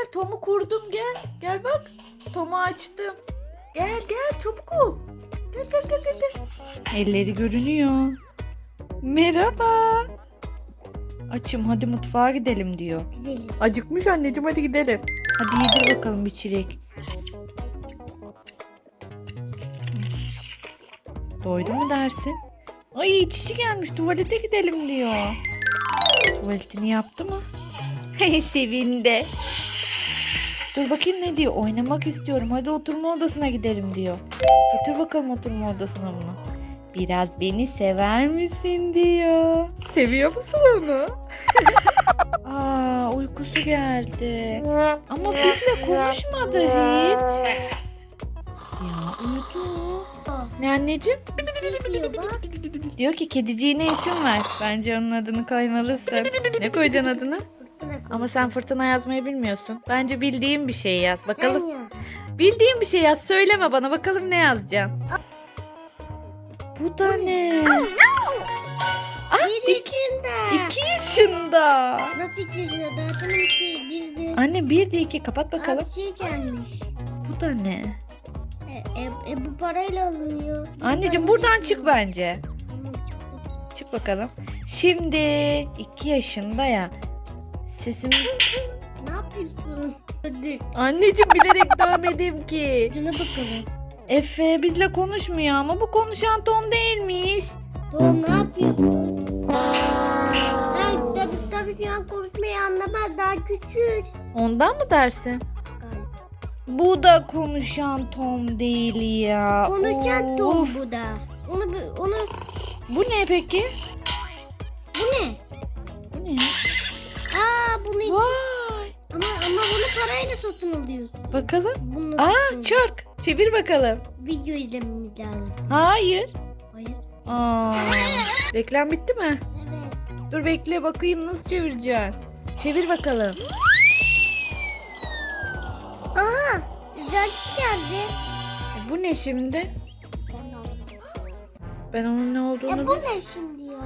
gel Tom'u kurdum gel. Gel bak. Tom'u açtım. Gel gel çabuk ol. Gel gel gel gel. gel. Elleri görünüyor. Merhaba. Açım hadi mutfağa gidelim diyor. Gidelim. Acıkmış anneciğim hadi gidelim. Hadi yedir bakalım bir çilek. Doydu mu dersin? Ay çişi gelmiş tuvalete gidelim diyor. Tuvaletini yaptı mı? Sevindi. Dur bakayım ne diyor. Oynamak istiyorum. Hadi oturma odasına gidelim diyor. Götür bakalım oturma odasına bunu. Biraz beni sever misin diyor. Seviyor musun onu? Aa uykusu geldi. Ama bizle konuşmadı hiç. Ya uyudu. Ne anneciğim? Diyor ki kediciğine isim ver. Bence onun adını koymalısın. Ne koyacaksın adını? Fırtına. Ama sen fırtına yazmayı bilmiyorsun. Bence bildiğin bir şey yaz. Bakalım. ya. Bildiğin bir şey yaz. Söyleme bana. Bakalım ne yazacaksın. Bu da ne? Ah, Bir iki, yaşında. iki yaşında. Nasıl iki yaşında? Daha tam iki, birdi. Anne bir de iki. Kapat bakalım. Abi şey gelmiş. Bu da ne? E, e, e, bu parayla alınıyor. Anneciğim buradan çık bence. Tamam çıktı. Çık bakalım. Şimdi iki yaşında ya. Sesim... Ne yapıyorsun? Hadi. Anneciğim bilerek demedim ki. Şuna bakalım. Efe bizle konuşmuyor ama bu konuşan Tom değilmiş. Doğum ne yapıyorsun? Ha, tabii tabii şu an konuşmayı anlamaz. Daha küçük. Ondan mı dersin? Bu da konuşan Tom değil ya. Konuşan Of. Tom bu da. Onu onu Bu ne peki? bu ne? Ama bunu parayla satın alıyorsun. Bakalım. Bunu Aa çark. Çevir bakalım. Video izlememiz lazım. Hayır. Hayır. Aa. Reklam bitti mi? Evet. Dur bekle bakayım nasıl çevireceksin. Çevir bakalım. Aha güzel geldi. E, bu ne şimdi? Ben onun ne olduğunu Ya bu ne şimdi ya?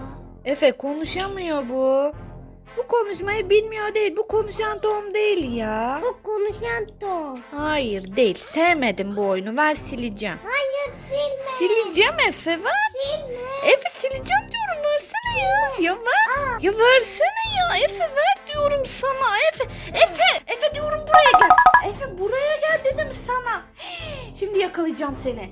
Efe konuşamıyor bu. Bu konuşmayı bilmiyor değil. Bu konuşan Tom değil ya. Bu konuşan Tom. Hayır değil. Sevmedim bu oyunu. Ver sileceğim. Hayır silme. Sileceğim Efe ver. Silme. Efe sileceğim diyorum versene ya. Ya ver. Ya versene ya. Efe ver diyorum sana. Efe. Efe. Efe diyorum buraya gel. Efe buraya gel dedim sana. Şimdi yakalayacağım seni.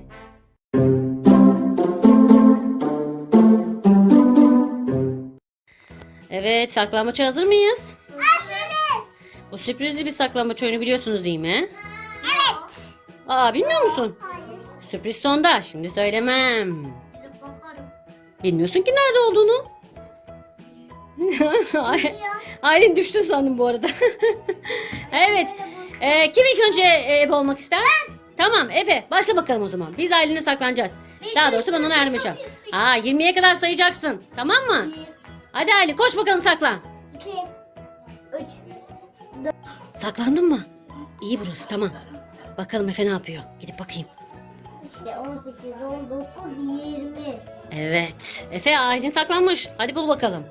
Evet, saklambaça hazır mıyız? Hazırız. Bu sürprizli bir saklambaç oyunu biliyorsunuz değil mi? Evet. Aa, bilmiyor musun? Hayır. Sürpriz sonda, şimdi söylemem. Bilmiyorsun ki nerede olduğunu. Ay- Aylin düştün sandım bu arada. evet, ee, kim ilk önce e, ebe olmak ister? Tamam, Efe, başla bakalım o zaman. Biz Aylin'e saklanacağız. Daha doğrusu ben ona yardım edeceğim. Aa, 20'ye kadar sayacaksın. Tamam mı? Hadi Aylin, koş bakalım saklan. İki. Üç. Saklandın mı? İyi burası tamam. Bakalım Efe ne yapıyor? Gidip bakayım. İşte 18, 19, 20. Evet. Efe Aylin saklanmış. Hadi bul bakalım.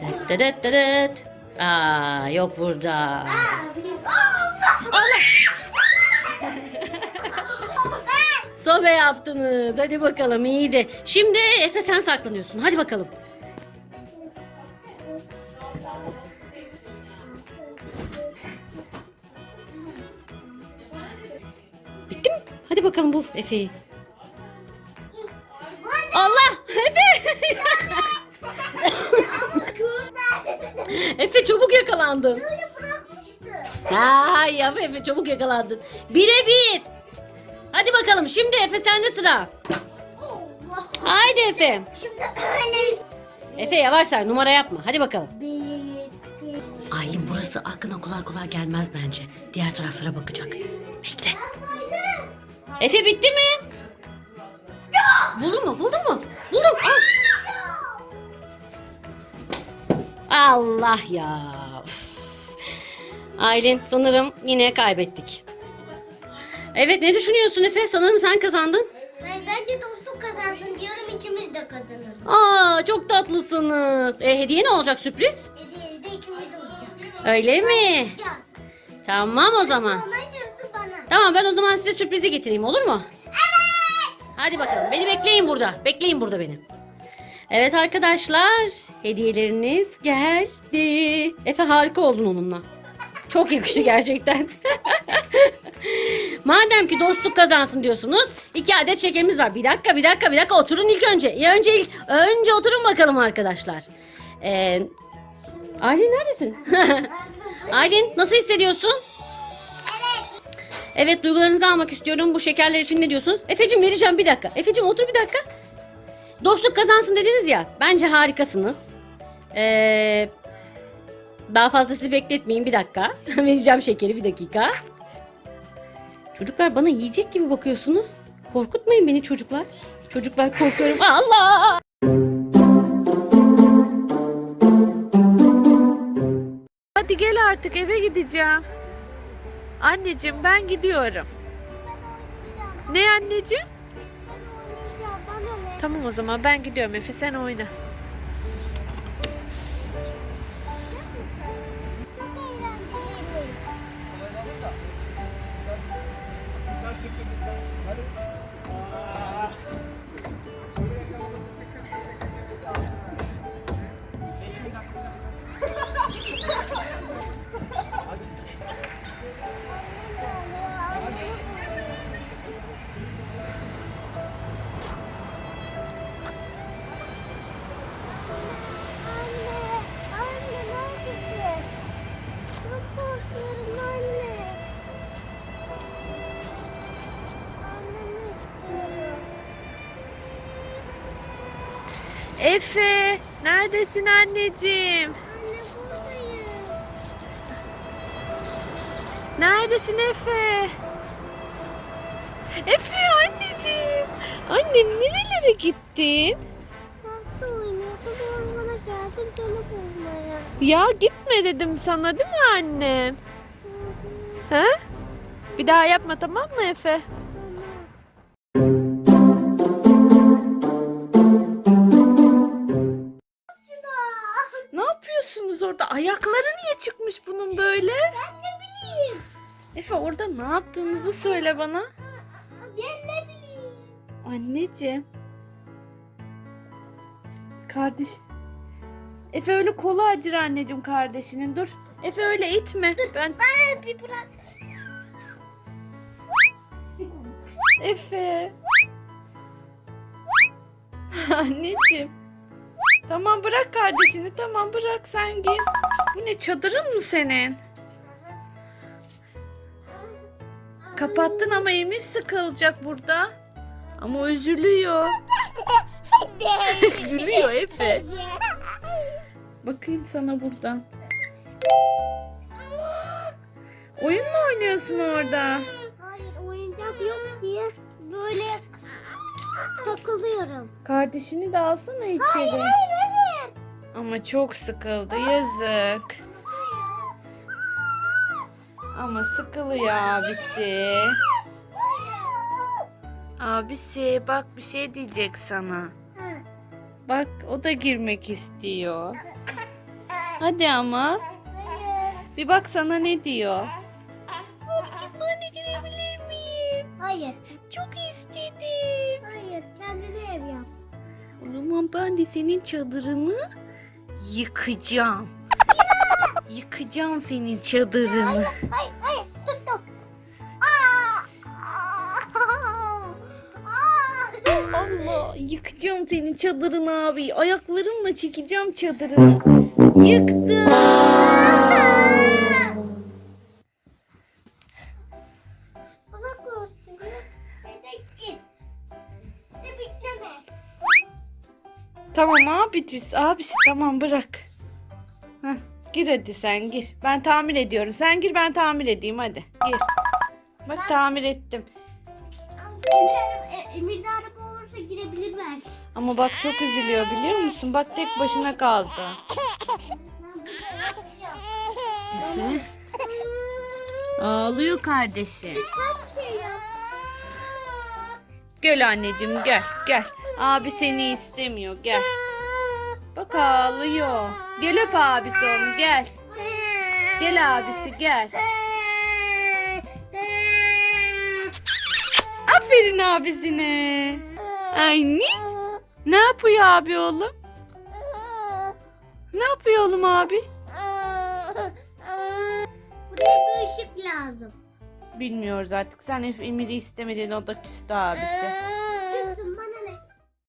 Dıt dıt dıt. Aa yok burada. Allah. Sobe yaptınız. Hadi bakalım iyiydi. Şimdi Efe sen saklanıyorsun. Hadi bakalım. Hadi bakalım bul Efe'yi. Allah! Efe! Efe çabuk yakalandın. Böyle bırakmıştı. Ay ya Efe çabuk yakalandın. Bire bir. Hadi bakalım şimdi Efe sende sıra. Allah. Haydi Efe. Şimdi öyle Efe yavaşlar numara yapma. Hadi bakalım. Aylin burası aklına kolay kolay gelmez bence. Diğer taraflara bakacak. Efe bitti mi? Buldun mu? Buldun mu? Buldum. Al. Allah ya. Üf. Aylin sanırım yine kaybettik. Evet ne düşünüyorsun Efe? Sanırım sen kazandın. Hayır, bence dostluk kazansın diyorum ikimiz de kazanırız. Aa çok tatlısınız. E, hediye ne olacak sürpriz? Hediye de ikimiz de olacak. Öyle mi? Tamam o zaman. Bana. Tamam ben o zaman size sürprizi getireyim olur mu? Evet. Hadi bakalım beni bekleyin burada. Bekleyin burada beni. Evet arkadaşlar hediyeleriniz geldi. Efe harika oldun onunla. Çok yakıştı gerçekten. Madem ki dostluk kazansın diyorsunuz iki adet şekerimiz var. Bir dakika bir dakika bir dakika oturun ilk önce. Önce ilk, önce oturun bakalım arkadaşlar. Ee, Aylin neredesin? Aylin nasıl hissediyorsun? Evet duygularınızı almak istiyorum. Bu şekerler için ne diyorsunuz? Efe'cim vereceğim bir dakika. Efe'cim otur bir dakika. Dostluk kazansın dediniz ya. Bence harikasınız. Ee, daha fazla sizi bekletmeyin bir dakika. vereceğim şekeri bir dakika. Çocuklar bana yiyecek gibi bakıyorsunuz. Korkutmayın beni çocuklar. Çocuklar korkuyorum. Allah! Hadi gel artık eve gideceğim. Anneciğim ben gidiyorum. Ne anneciğim? Ne? Tamam o zaman ben gidiyorum Efe sen oyna. Çok Efe neredesin anneciğim? Anne buradayım. Neredesin Efe? Efe anneciğim. Anne nerelere gittin? Hasta oynuyordum ormana geldim seni bulmaya. Ya gitme dedim sana değil mi annem? He? Bir daha yapma tamam mı Efe? Orada? Ayakları niye çıkmış bunun böyle? Ben ne bileyim. Efe orada ne yaptığınızı söyle bana. Ben ne bileyim. Anneciğim. Kardeş. Efe öyle kolu acır anneciğim kardeşinin. Dur. Efe öyle itme. Ben Ben bir bırak. Efe. anneciğim. Tamam bırak kardeşini. Tamam bırak sen gir. Bu ne çadırın mı senin? Kapattın ama Emir sıkılacak burada. Ama üzülüyor. Gülüyor Efe. Bakayım sana buradan. Oyun mu oynuyorsun orada? Hayır oyuncak yok diye böyle takılıyorum. Kardeşini de alsana içeri. Hayır hayır. Ama çok sıkıldı yazık. Ama sıkılıyor abisi. Abisi bak bir şey diyecek sana. Bak o da girmek istiyor. Hadi ama bir bak sana ne diyor. Ben de girebilir miyim? Hayır. Çok istedim. Hayır. Kendine ev yap. O zaman ben de senin çadırını yıkacağım. Yıkacağım senin çadırını. Hayır hayır. Tut tut. Aa! Aa! Allah yıkacağım senin çadırını abi. Ayaklarımla çekeceğim çadırını. Yıktım. Tamam abicisi abisi tamam bırak. Heh, gir hadi sen gir. Ben tamir ediyorum. Sen gir ben tamir edeyim hadi. Gir. Bak tamir ettim. Emir, e, Emir'de araba olursa girebilir belki. Ama bak çok üzülüyor biliyor musun? Bak tek başına kaldı. Ben burada yapacağım. Ağlıyor kardeşi. Sen bir şey yap. Gel anneciğim gel gel. Abi seni istemiyor gel. Bak ağlıyor. Gel öp abisi onu gel. Gel abisi gel. Aferin abisine. Anne. Ne yapıyor abi oğlum? Ne yapıyor oğlum abi? Buraya bir ışık lazım. Bilmiyoruz artık. Sen Emir'i istemediğin o da küstü abisi.